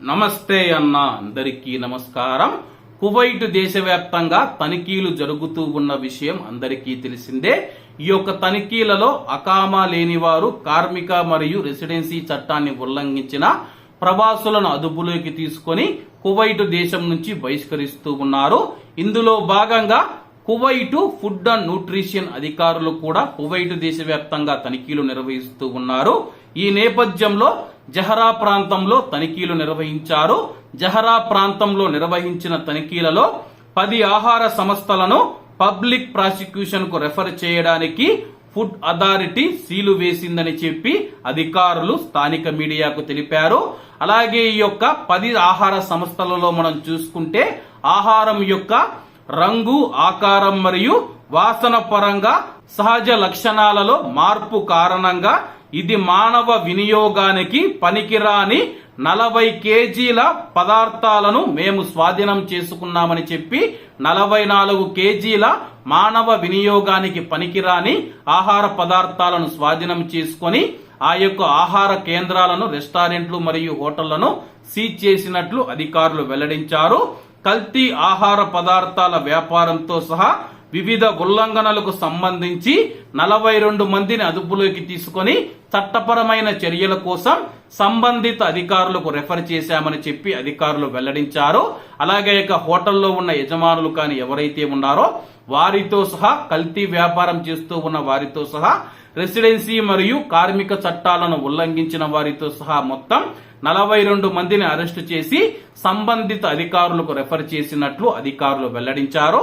నమస్తే అన్న అందరికీ నమస్కారం. కువైట్ దేశవ్యాప్తంగా తనిఖీలు జరుగుతూ ఉన్న విషయం అందరికీ తెలిసిందే. ఈ యొక్క తనిఖీలలో అకామా లేనివారు కార్మిక మరియు రెసిడెన్సీ చట్టాన్ని ఉల్లంఘించిన ప్రవాసులను అదుపులోకి తీసుకొని కువైట్ దేశం నుంచి బహిష్కరిస్తూ ఉన్నారు. ఇందులో భాగంగా కువైటు ఫుడ్ అండ్ న్యూట్రిషన్ అధికారులు కూడా కువైటు దేశవ్యాప్తంగా తనిఖీలు నిర్వహిస్తూ ఉన్నారు. ఈ నేపథ్యంలో జహరా ప్రాంతంలో తనిఖీలు నిర్వహించారు. జహరా ప్రాంతంలో నిర్వహించిన తనిఖీలలో పది ఆహార సంస్థలను పబ్లిక్ ప్రాసిక్యూషన్కు రెఫర్ చేయడానికి ఫుడ్ అథారిటీ సీలు వేసిందని చెప్పి అధికారులు స్థానిక మీడియాకు తెలిపారు. అలాగే ఈ యొక్క పది ఆహార సంస్థలలో మనం చూసుకుంటే ఆహారం యొక్క రంగు ఆకారం మరియు వాసన పరంగా సహజ లక్షణాలలో మార్పు కారణంగా ఇది మానవ వినియోగానికి పనికిరాని నలభై కేజీల పదార్థాలను మేము స్వాధీనం చేసుకున్నామని చెప్పి నలభై నాలుగు కేజీల మానవ వినియోగానికి పనికిరాని ఆహార పదార్థాలను స్వాధీనం చేసుకొని ఆ యొక్క ఆహార కేంద్రాలను రెస్టారెంట్లు మరియు హోటళ్ళను సీజ్ చేసినట్లు అధికారులు వెల్లడించారు. కల్తీ ఆహార పదార్థాల వ్యాపారంతో సహా వివిధ ఉల్లంఘనలకు సంబంధించి నలభై రెండు మందిని అదుపులోకి తీసుకొని చట్టపరమైన చర్యల కోసం సంబంధిత అధికారులకు రెఫర్ చేశామని చెప్పి అధికారులు వెల్లడించారు. అలాగే ఇక హోటల్లో ఉన్న యజమానులు కానీ ఎవరైతే ఉన్నారో వారితో సహా కల్తీ వ్యాపారం చేస్తూ ఉన్న వారితో సహా రెసిడెన్సీ మరియు కార్మిక చట్టాలను ఉల్లంఘించిన వారితో సహా మొత్తం నలభై రెండు మందిని అరెస్టు చేసి సంబంధిత అధికారులకు రెఫర్ చేసినట్లు అధికారులు వెల్లడించారు.